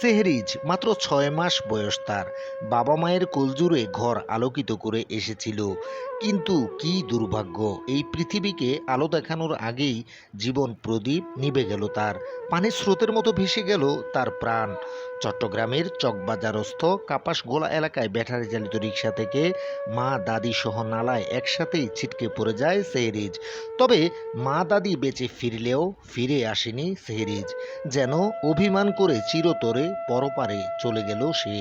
সেহরিজ মাত্র ছয় মাস বয়স তার। বাবা মায়ের কোলজুড়ে ঘর আলোকিত করে এসেছিল। কিন্তু কি দুর্ভাগ্য, এই পৃথিবীকে আলো দেখানোর আগেই জীবন প্রদীপ নিভে গেল তার। পানির স্রোতের মতো ভেসে গেল তার প্রাণ। চট্টগ্রামের চকবাজারস্থ কাপাসগোলা এলাকায় ব্যাটারি চালিত রিক্সা থেকে মা, দাদি সহ নালায় একসাথেই ছিটকে পড়ে যায় সেহরিজ। তবে মা, দাদি বেঁচে ফিরলেও ফিরে আসেনি সেহরিজ, যেন অভিমান করে চিরতরে পরপারে চলে গেল সে।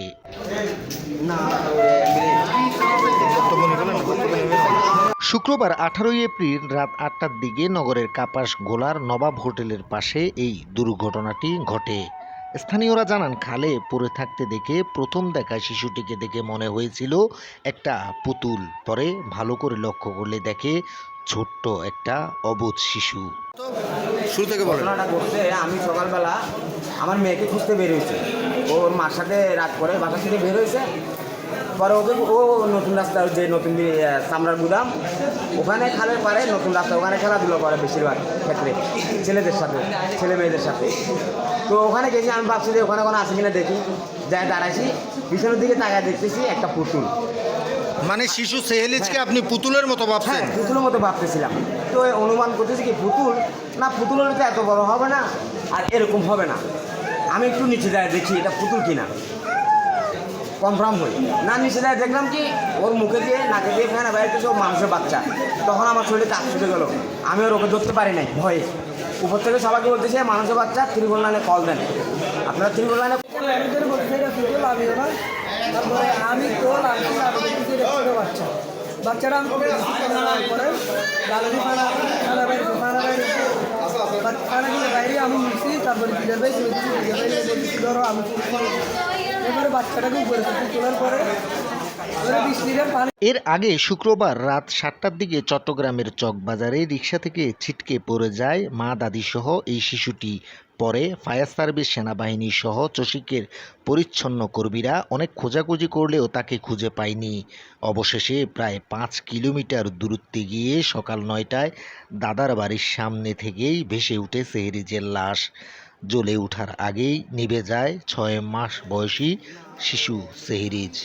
শুক্রবার আঠারোই এপ্রিল রাত আটটার দিকে নগরের কাপাস গোলার নবাব হোটেলের পাশে এই দুর্ঘটনাটি ঘটে। স্থানীয়রা জানান খালে পড়ে থাকতে দেখে প্রথম দেখা শিশুটিকে দেখে মনে হয়েছিল একটা পুতুল। পরে ভালো করে লক্ষ্য করলে দেখে ছোট্ট একটা অবোধ শিশু। শুরু থেকে ঘটনাটা ঘটছে আমি সকালবেলা আমার মেয়েকে খুঁজতে বেরিয়েছে ওর মার সাথে রাত করে বাসা থেকে বের হয়েছে। পরে ওদের ও নতুন রাস্তা যে নতুন চামড়ার গুদাম ওখানে খালের পারে নতুন রাস্তা ওখানে খেলাধুলো করে বেশিরভাগ ক্ষেত্রে ছেলেদের সাথে ছেলে মেয়েদের সাথে। তো ওখানে গেছি আমি ভাবছি যে ওখানে কোনো আছে কিনা দেখি যাই দাঁড়াইছি পিছনের দিকে তাকায় দেখতেছি একটা পুতুল। মানে শিশু সেহেলিজকে আপনি পুতুলের মতো হ্যাঁ ভাবছেন পুতুলের মতো ভাবতেছিলাম। তো অনুমান করতেছি কি পুতুল? না পুতুলের তো এত বড় হবে না আর এরকম হবে না। আমি একটু নিচে যায় দেখি এটা পুতুল কিনা। কনফার্ম হই না নিচে যায় দেখলাম কি, ওর মুখে দিয়ে, নাকে দিয়ে ফেনা বাইরে থেকে মানুষের বাচ্চা। তখন আমার শরীরে কাজ ছুটে গেল। আমি ওর ওকে ধরতে পারি নাই, ভয়ে। উপর থেকে সবাইকে বলতেছে মানুষের বাচ্চা ত্রিবল লাইনে কল দেন। আপনারা ত্রিবল লাইনে আমি আমি বাচ্চা। ফানা বাইরে আমি নিচ্ছি তারপরে ধরো, আমি এর আগে শুক্রবার রাত সাতটার দিকে চট্টগ্রামের চকবাজারে রিক্সা থেকে ছিটকে পড়ে যায় মা, দাদি সহ এই শিশুটি। পরে ফায়ার সার্ভিস, সেনাবাহিনী সহ চসিকের পরিচ্ছন্ন কর্মীরা অনেক খোঁজাখুঁজি করলেও তাকে খুঁজে পায়নি। অবশেষে প্রায় পাঁচ কিলোমিটার দূরত্বে গিয়ে সকাল নয়টায় দাদার বাড়ির সামনে থেকেই ভেসে উঠে সেহরিজের লাশ। জ্বলে ওঠার আগেই নিভে যায় ছয় মাস বয়সী শিশু সেহরিজ।